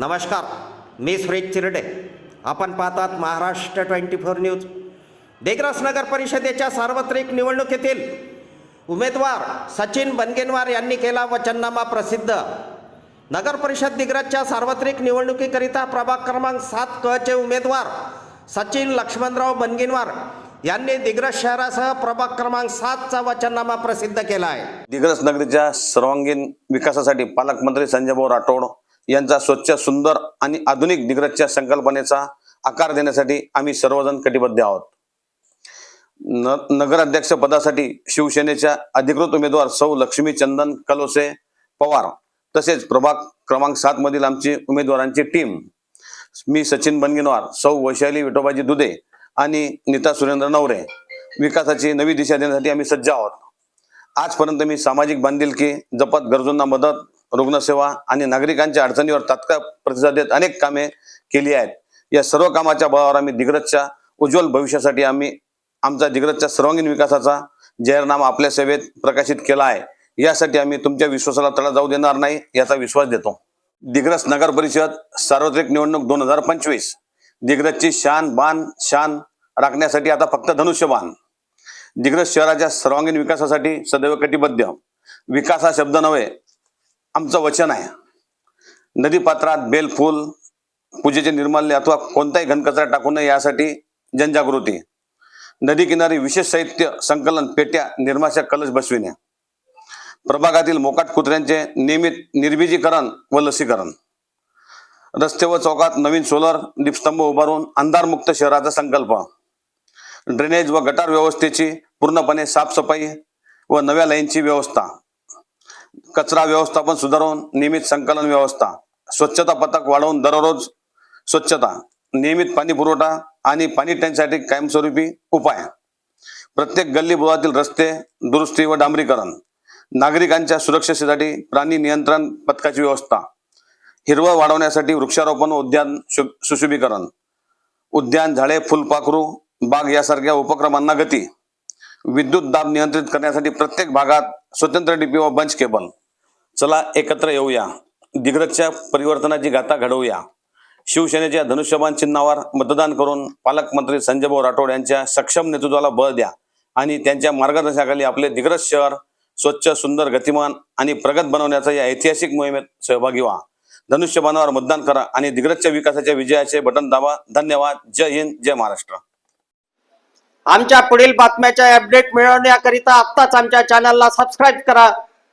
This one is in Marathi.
नमस्कार मी सुरेश चिरडे. आपण पाहतात Maharashtra twenty four news. Digras नगर परिषदेच्या सार्वत्रिक निवडणुकीतील उमेदवार सचिन बनगेनवार यांनी केला वचननामा प्रसिद्ध. नगर परिषद दिग्रजच्या सार्वत्रिक निवडणुकीकरिता प्रभाग क्रमांक सात क चे उमेदवार सचिन लक्ष्मणराव बनगेनवार यांनी दिग्रज शहरासह प्रभाग क्रमांक सातचा वचननामा प्रसिद्ध केला आहे. दिग्रस नगरीच्या सर्वांगीण विकासासाठी पालकमंत्री संजयभाऊ राठोड यांचा स्वच्छ सुंदर आणि आधुनिक दिग्रजच्या संकल्पनेचा आकार देण्यासाठी आम्ही सर्वजण कटिबद्ध आहोत. न नगराध्यक्ष पदासाठी शिवसेनेच्या अधिकृत उमेदवार सौ लक्ष्मी चंदन कलोसे पवार तसेच प्रभाग क्रमांक सात मधील आमची उमेदवारांची टीम. मी सचिन बनगिनवार सौ वैशाली विठोबाजी दुधे आणि नीता सुरेंद्र नवरे. विकासाची नवी दिशा देण्यासाठी आम्ही सज्ज आहोत. आजपर्यंत मी सामाजिक बांधिलकी जपत गरजूंना मदत रुग्णसेवा आणि नागरिकांच्या अडचणीवर तात्काळ प्रतिसाद देत अनेक कामे केली आहेत. या सर्व कामाच्या बळावर आम्ही दिग्रजच्या उज्ज्वल भविष्यासाठी आम्ही आमचा दिग्रजच्या सर्वांगीण विकासाचा जाहीरनामा आपल्या सेवेत प्रकाशित केला आहे. यासाठी आम्ही तुमच्या विश्वासाला तडा जाऊ देणार नाही याचा विश्वास देतो. दिग्रज नगर परिषद सार्वत्रिक निवडणूक दोन हजार पंचवीस. दिग्रजची शान बाण शान राखण्यासाठी आता फक्त धनुष्यबाण. दिग्रज शहराच्या सर्वांगीण विकासासाठी सदैव कटिबद्ध. विकास हा शब्द नव्हे आमचं वचन आहे. नदीपात्रात बेलफूल पूजेचे निर्माल्य अथवा कोणताही घनकचरा टाकू नये यासाठी जनजागृती. नदी किनारी विशेष साहित्य संकलन पेट्या निर्माशा कलश बसविणे. प्रभागातील मोकाट कुत्र्यांचे नियमित निर्बीजीकरण व लसीकरण. रस्ते व चौकात नवीन सोलर दीपस्तंभ उभारून अंधारमुक्त शहराचा संकल्प. ड्रेनेज व गटार व्यवस्थेची पूर्णपणे साफसफाई व नव्या लाईनची व्यवस्था. कचरा व्यवस्थापन सुधारून नियमित संकलन व्यवस्था स्वच्छता पथक वाढवून दररोज स्वच्छता नियमित पाणी पुरवठा आणि पाणी टंचाईसाठी कायमस्वरूपी उपाय. प्रत्येक गल्ली बोळातील रस्ते दुरुस्ती व डांबरीकरण नागरिकांच्या सुरक्षेसाठी प्राणी नियंत्रण पथकाची व्यवस्था हिरवळ वाढवण्यासाठी वृक्षारोपण व उद्यान शु- सुशोभीकरण उद्यान झाडे फुलपाखरू बाग यासारख्या उपक्रमांना गती विद्युत दाब नियंत्रित करण्यासाठी प्रत्येक भागात स्वतंत्र डीपी व बंच केबल चला एकत्र येऊया. दिग्रजच्या परिवर्तनाची गाथा घडवूया. शिवसेनेच्या धनुष्यबान चिन्हावर मतदान करून पालकमंत्री संजयभाऊ राठोड यांच्या सक्षम नेतृत्वाला बळ द्या आणि त्यांच्या मार्गदर्शनाखाली आपले दिग्रज शहर स्वच्छ सुंदर गतिमान आणि प्रगत बनवण्याचा या ऐतिहासिक मोहिमेत सहभागी व्हा. धनुष्यबाणावर मतदान करा आणि दिग्रजच्या विकासाच्या विजयाचे बटन दाबा. धन्यवाद. जय हिंद. जय महाराष्ट्र. आमच्या पुढील बातम्याच्या अपडेट मिळवण्याकरिता आत्ताच आमच्या चॅनलला सबस्क्राईब करा.